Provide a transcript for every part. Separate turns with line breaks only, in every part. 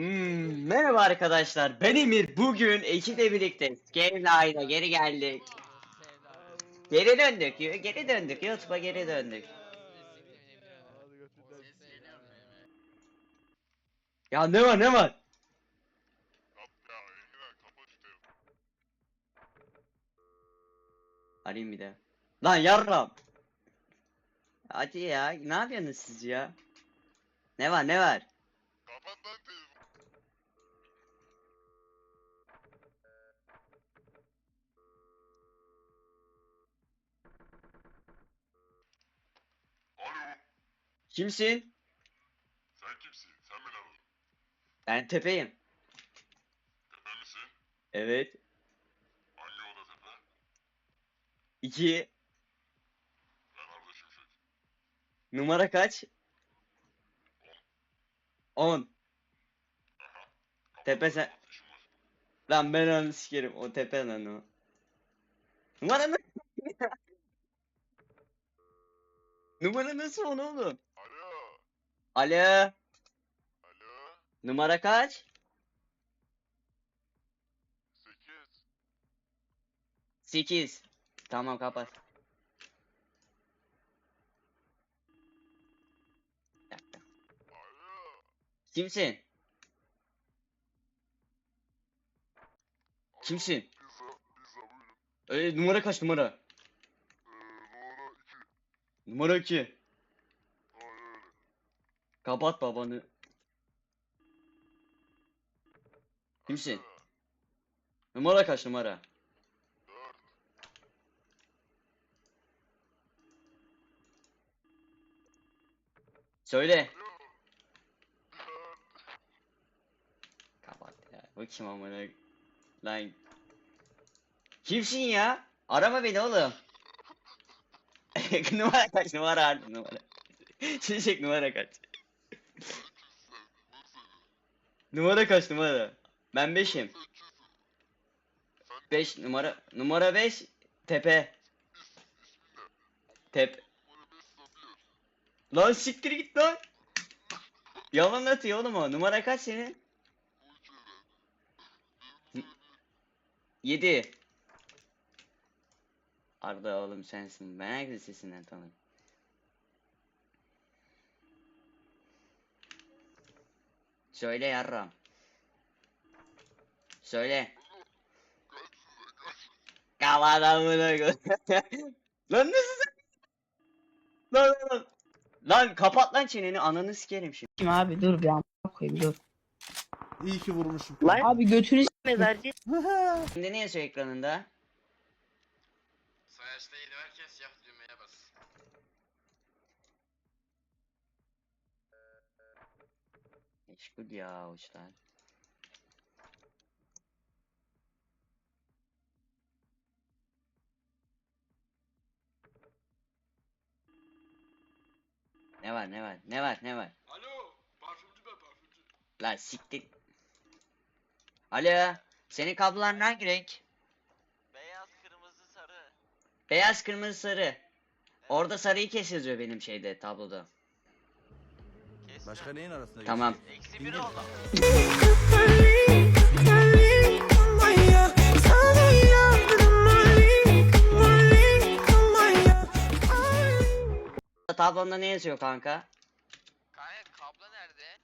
Hmm, merhaba arkadaşlar. Ben Emir. Bugün ekiple birlikte Live'a geri geldik. Geri döndük. Geri döndük. YouTube'a geri döndük. Ya ne var ne var? Arayayım bir de. Lan yarram. Hadi ya. Ne yapıyorsunuz siz ya? Ne var ne var?
Kapat
Kimsin?
Sen kimsin? Sen beni aradın.
Ben tepeyim.
Tepe misin?
Evet.
Hangi oda tepe?
İki.
Ben Arda Şimşek.
Numara kaç? 10.
Aha. Kapat
Tepe sen-
var.
Lan ben onu sikerim. O tepe lan o. Numara ne? Numara nasıl onu oğlum?
Alo.
Alo. Numara kaç?
8.
8. Tamam kapat.
Alo.
Kimsin? Kimsin?
Pizza. Pizza buyurun.
Öyle numara kaç numara?
Ee, numara 2.
Numara 2. Kapat babanı. Kimsin? Numara kaç numara?
4.
Söyle. Kapat ya. Bu kim amına? Lan. Kimsin ya? Arama beni oğlum. numara kaç numara artık numara. Çiçek numara kaç. Numara kaç numara? Ben 5'im. 5 numara numara 5 tepe. Tep. Lan siktir git lan. Yalan atıyor oğlum o. Numara kaç senin? 7. Arda oğlum sensin. Ben herkes sesinden tanırım. Söyle yarram. Söyle. Kapat amına koy- Lan nasıl? Lan lan lan. Lan kapat lan çeneni ananı sikerim şimdi.
Kim abi dur bir an koyayım dur.
İyi ki vurmuşum.
Abi götünü mezarcı.
Şimdi ne yazıyor ekranında? Meşgul ya uçlar. Ne var ne var ne var ne var?
Alo, parfümcü ben parfümcü.
La siktir. Alo. Senin kabloların hangi renk?
Beyaz, kırmızı, sarı.
Beyaz, kırmızı, sarı. Orada sarıyı kes yazıyor benim şeyde tabloda.
Başka neyin arasında
Tamam.
Eksi bir oldu.
Tablonda ne yazıyor kanka?
Kanka kablo nerede?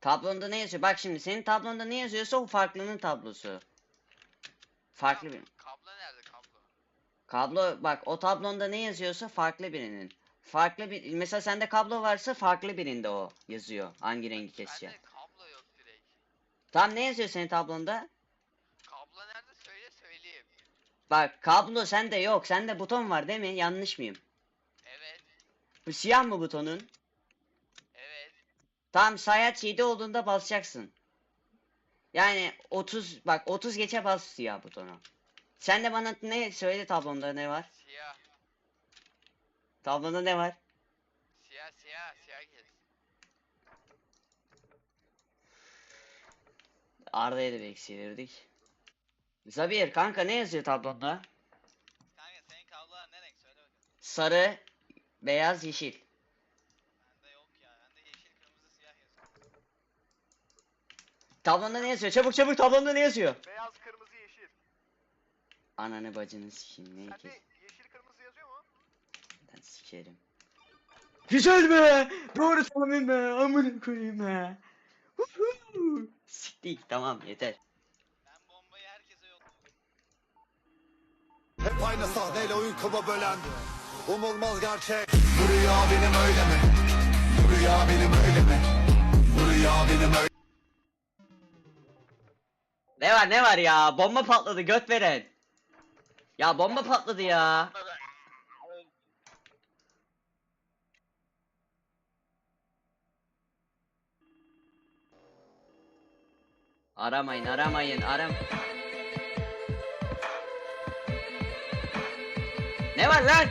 Tablonda ne yazıyor? Bak şimdi senin tablonda ne yazıyorsa o farklının tablosu. Farklı bir.
Kablo nerede kablo?
Kablo bak o tablonda ne yazıyorsa farklı birinin. Farklı bir mesela sende kablo varsa farklı birinde o yazıyor. Hangi rengi keseceğim.
Bende kablo yok direkt.
Tam ne yazıyor senin tablonda?
Kablo nerede söyle söyleyeyim.
Bak kablo sende yok. Sende buton var değil mi? Yanlış mıyım?
Evet,
Bu siyah mı butonun?
evet.
Tam sayaç 7 olduğunda basacaksın. Yani 30 bak 30 geçe bas siyah butonu. Sen de bana ne söyle tablonda ne var?
Siyah,
Tablonda ne var?
siyah, siyah, siyah kes.
Arda'ya da bir eksi verirdik. Zabir kanka ne yazıyor tablonda?
Kanka senin kablolar ne renk söyle bakalım.
Sarı, beyaz, yeşil.
Bende yok ya, bende yeşil, kırmızı, siyah yazıyor.
Tablonda ne yazıyor? Çabuk çabuk tablonda ne yazıyor?
Beyaz, kırmızı, yeşil.
Ananı bacını sikeyim ne?
Sende yeşil, kırmızı yazıyor mu?
Ben sikerim. Güzel be! Doğru tahmin be! Amına koyayım be! Huhu! Siktik tamam yeter.
Ben bombayı herkese yok.
Hep aynı sahneyle oyun kuba bölen Umulmaz gerçek Bu rüya benim öyle mi? Bu rüya benim öyle mi? Bu rüya benim öyle
Ne var ne var ya? Bomba patladı göt veren. Ya bomba patladı ya. Aramayın aramayın aram. Ne var lan?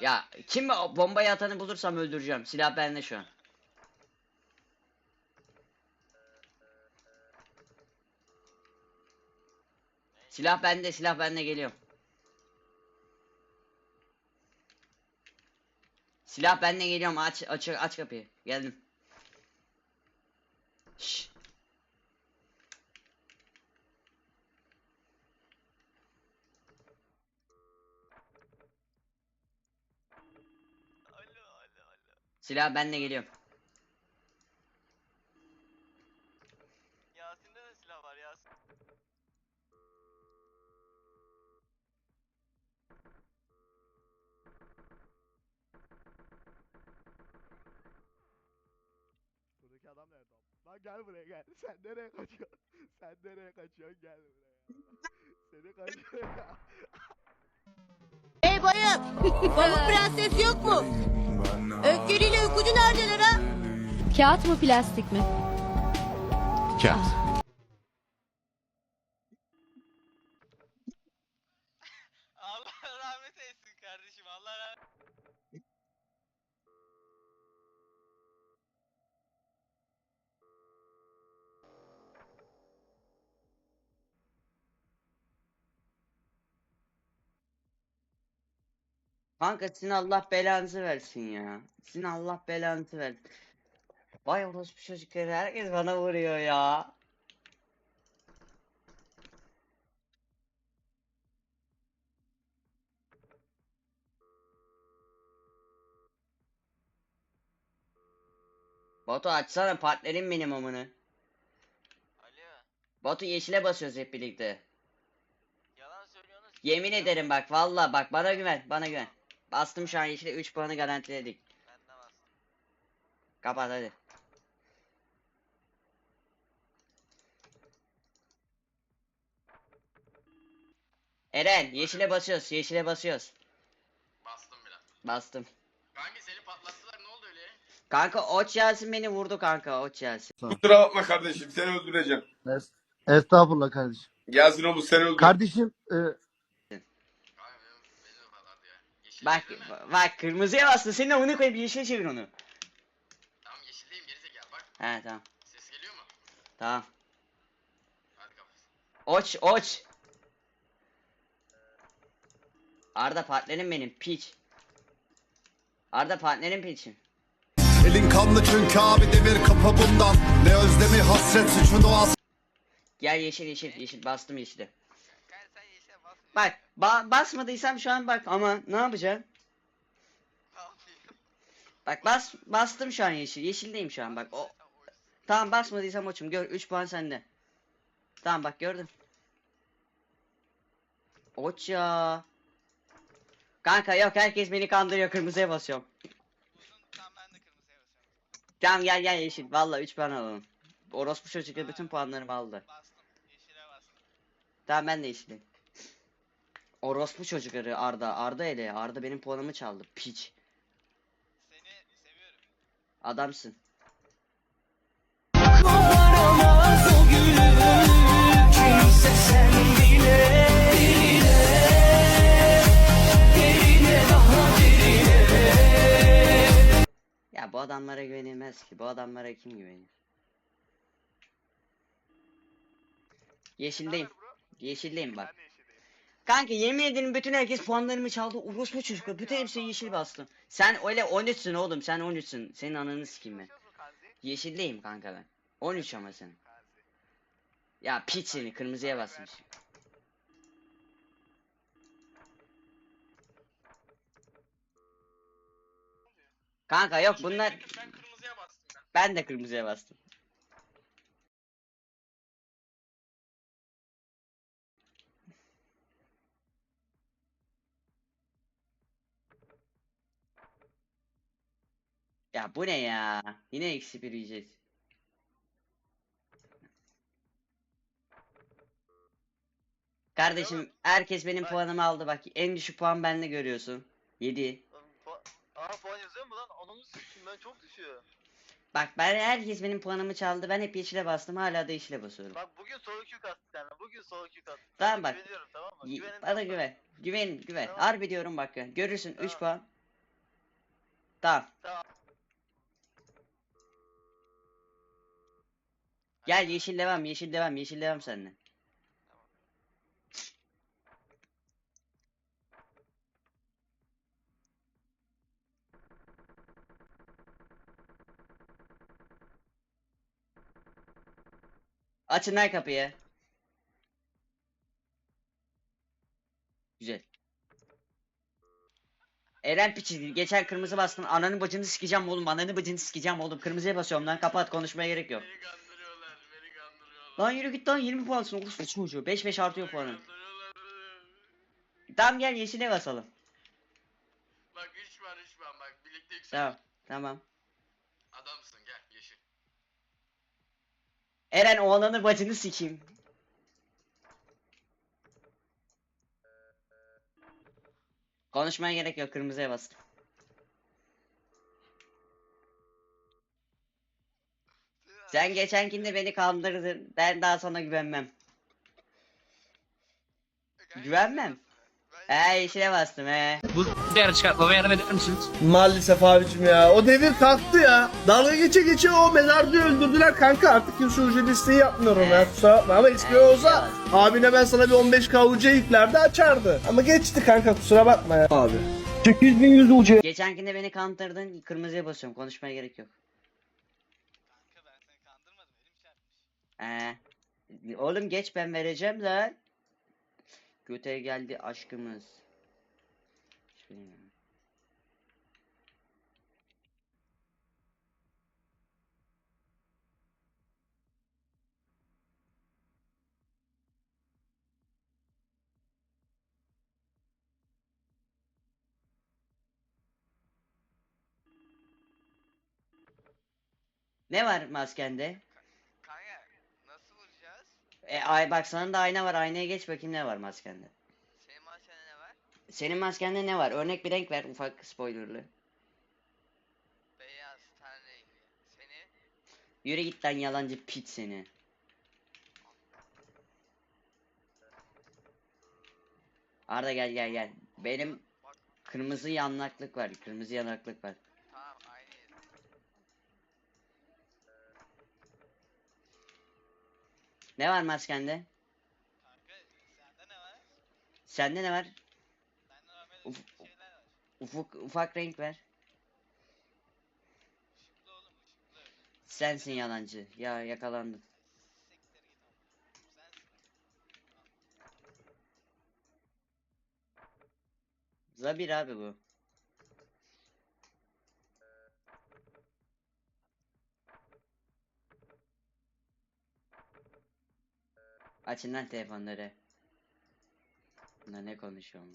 Ya kim bombayı atanı bulursam öldüreceğim. Silah bende şu an. Silah bende, silah bende geliyorum. Silah bende geliyorum. Aç aç aç kapıyı. Geldim.
Alo.
Silah bende geliyorum.
Sen nereye kaçıyorsun? Sen nereye kaçıyorsun? Gel buraya. Seni kaçıyor ya.
Hey bayım, pamuk prenses yok mu? Öfkeliyle uykucu neredeler ha?
Kağıt mı plastik mi?
Allah
Kanka sizin Allah belanızı versin ya. Sizin Allah belanızı versin. Vay orospu çocukları herkes bana vuruyor ya. Batu açsana partnerim benim amını.
Alo.
Batu yeşile basıyoruz hep birlikte.
Yalan söylüyorsunuz.
Yemin ederim bak valla bak bana güven bana güven. Bastım şu an yeşile 3 puanı garantiledik.
Ben de bastım.
Kapat hadi. Eren yeşile basıyoruz yeşile basıyoruz.
Bastım biraz.
Bastım.
Kanka seni patlattılar ne oldu öyle?
Kanka Oç Yasin beni vurdu kanka Oç Yasin.
Kusura bakma kardeşim seni öldüreceğim.
Estağfurullah kardeşim.
Yasin oğlu seni öldür.
Kardeşim e,
Kanka benim, beni de patlattı ya. Yeşil
Bak bak kırmızıya bastın senin onu koyup yeşile çevir onu.
Tamam yeşildeyim gerizekalı bak.
He tamam
Ses geliyor mu?
tamam.
Hadi kapat.
Oç Oç. Arda partnerim benim piç. Arda partnerim piçim.
Elin kanlı çünkü abi demir kapı bundan Ne özlemi hasret suçunu as
Gel yeşil yeşil yeşil bastım yeşile.
Kanka sen yeşile basma.
Bak ba- basmadıysam şu an bak ama ne yapacağım? Bak bas bastım şu an yeşil. Yeşildeyim şu an bak. O tamam basmadıysam oçum gör 3 puan sende. Tamam bak gördün. Oç ya. Kanka yok herkes beni kandırıyor kırmızıya basıyorum. Tamam gel gel yeşil. Valla 3 puan alalım. Orospu çocuklar bütün puanlarımı aldı.
Bastım. Yeşile bastım.
Tamam ben de yeşilim. Orospu çocukları Arda. Arda ele. Arda benim puanımı çaldı. Piç.
Seni seviyorum.
Adamsın. Ya bu adamlara güvenilmez ki. Bu adamlara kim güvenir? Yeşildeyim. Yeşildeyim bak. Kanka yemin ederim bütün herkes puanlarımı çaldı. Orospu çocuklar. Bütün hepsi yeşil bastım. Sen öyle 13'sün oğlum. Sen 13'sün. Senin ananı sikeyim ben.
Mu?
Yeşildeyim kanka ben. 13 ama sen. Ya piç seni kırmızıya basmış. Kanka yok bunlar
Ben kırmızıya bastım ben.
ben de kırmızıya bastım. Ya bu ne ya? Yine eksi bir yiyeceğiz. Kardeşim herkes benim puanımı aldı bak. En düşük puan bende görüyorsun. 7.
Aa puan yazıyor mu lan? Ananı sikeyim ben çok düşüyor.
Bak ben herkes benim puanımı çaldı. Ben hep yeşile bastım. Hala da yeşile basıyorum.
Bak bugün solo Q kastı senden. Bugün solo Q kastı.
Tamam bak.
Güveniyorum tamam mı? Güvenin
Bana güven. Güven güven.
Tamam.
Harbi diyorum bak. Görürsün 3
Tamam.
puan. Tamam.
Tamam.
Gel yeşil devam, yeşil devam, yeşil devam seninle. Açın lan kapıyı. Güzel. Eren piçi geçen kırmızı bastın ananı bacını sikeceğim oğlum ananı bacını sikeceğim oğlum kırmızıya basıyorum lan kapat konuşmaya gerek yok.
Beni kandırıyorlar, beni kandırıyorlar.
Lan yürü git lan 20 puansın olursun çocuğu 5 5 artıyor puanın. Tamam gel yeşile basalım.
Bak 3 var 3 var bak birlikte yüksel.
Tamam tamam.
Adamsın gel yeşil.
Eren o ananı bacını sikeyim. Konuşmaya gerek yok kırmızıya bastım. Sen geçenkinde beni kandırdın. Ben daha sana güvenmem. Güvenmem. He yeşile bastım he.
Maalesef abicim ya. O devir kalktı ya. Dalga geçe geçe o mezarcıyı öldürdüler kanka. Artık kimse ucu listeyi yapmıyorum ya. Kusura bakma ama eski olsa abine ben sana bir 15k ucu yüklerdi açardı. Ama geçti kanka kusura bakma ya. Abi. 8100 ucu.
Geçenkinde beni kandırdın. Kırmızıya basıyorum. Konuşmaya gerek yok.
Kanka ben seni kandırmadım
He. Oğlum geç ben vereceğim lan. Göte geldi aşkımız. Ne var maskende? E, ay bak sana da ayna var. Aynaya geç bakayım ne var maskende.
Senin maçında ne var?
Senin maskende ne var? Örnek bir renk ver ufak spoilerlı.
Beyaz ten rengi. Seni
Yürü git lan yalancı piç seni. Arda gel gel gel. Benim kırmızı yanaklık var. Kırmızı yanaklık var. Ne var maskende?
Kanka sende ne var?
Sende ne var?
Bende normal
Uf-
şeyler var.
Ufuk ufak renk ver.
Işıklı oğlum ışıklı.
Sensin yalancı. Ya yakalandın.
Siktir git ama. Sensin.
Zabir abi bu. Açın lan telefonları. Bunlar ne konuşuyor mu?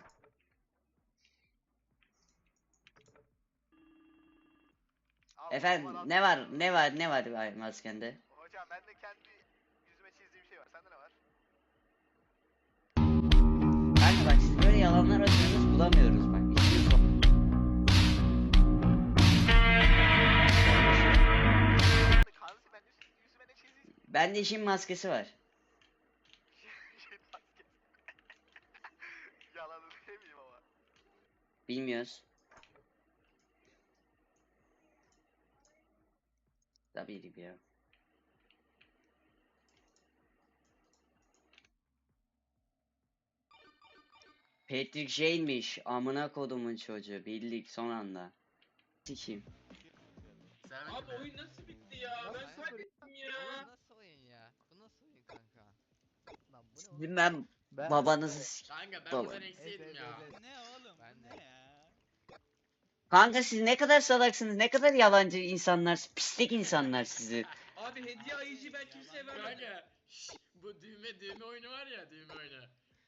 Abi,
Efendim
aman
ne var ne var ne var maskende?
Hocam ben de kendi yüzüme çizdiğim şey var. Sende ne var?
Kanka bak siz böyle yalanlar atıyorsunuz bulamıyoruz bak. İşiniz.
Kanzi ben yüz- yüzüme ne çizdiğim
Bende işin maskesi var.
şey maske. Yalanı demeyeyim ama.
Bilmiyoruz. Tabii ya. Patrick Jane'miş. Amına kodumun çocuğu. Bildik son anda. Sikiyim.
Sen
Abi oyun nasıl bitti ya? Ben kaybettim ya.
nasıl oyun ya? Bu nasıl oyun kanka?
Lan bu ne oğlum?
Bilmem
Ben-
babanızı sik-
Kanka ben buradan eksiydim ya. Ne oğlum? Ben de.
Kanka siz ne kadar salaksınız, ne kadar yalancı insanlar, pislik insanlar sizi.
Abi hediye ayıcı ben kimseye vermedim.
Kanka şş, bu düğme düğme oyunu var ya düğme oyunu.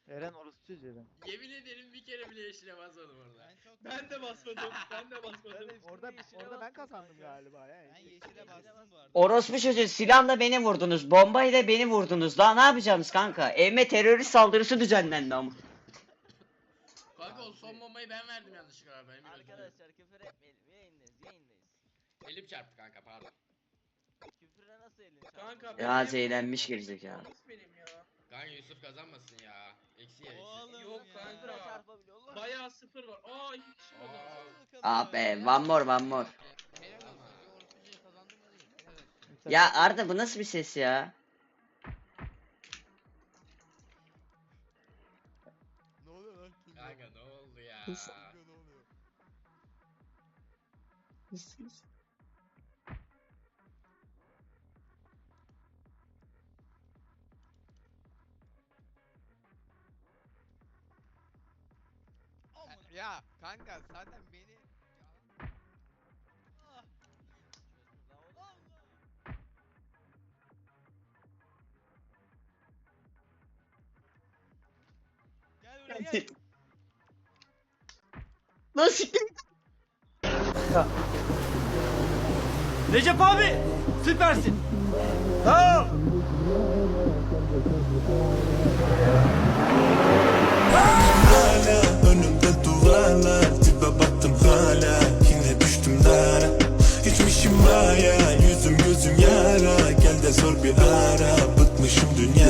Eren orası çocuğu Eren.
Yemin ederim bir kere bile yeşile basmadım orada.
Ben de basmadım. Ben de basmadım.
Orada orada ben kazandım galiba ya. Ben
yeşile bastım bu arada.
Orospu çocuğu silahla beni vurdunuz, bombayla beni vurdunuz. Daha ne yapacağımız kanka? Evime terörist saldırısı düzenlendi ama.
Kanka o son bombayı ben verdim yanlışlıkla abi. emin.
Arkadaşlar küfür etmeyelim. Yayındayız yayındayız.
Elim çarptı kanka pardon.
Küfüre nasıl elin
Kanka
Ya gerizekalı.
benim ya.
Kanka Yusuf kazanmasın ya. Eksi yer eksi.
Yok kanka.
çarpabiliyor olur.
Bayağı sıfır var. Aa hiç çıkmadı.
Ah be, one more, one more.
Helal olsun.
Ya Arda bu nasıl bir ses ya?
Ya?
Ne oluyor?
Ya kanka zaten beni
Nasıl?
Recep abi süpersin. Tamam.
Hala önümde duvarlar Dibe baktım hala Yine düştüm dara Hiçmişim baya Yüzüm gözüm yara Gel de sor bir ara Bıkmışım dünya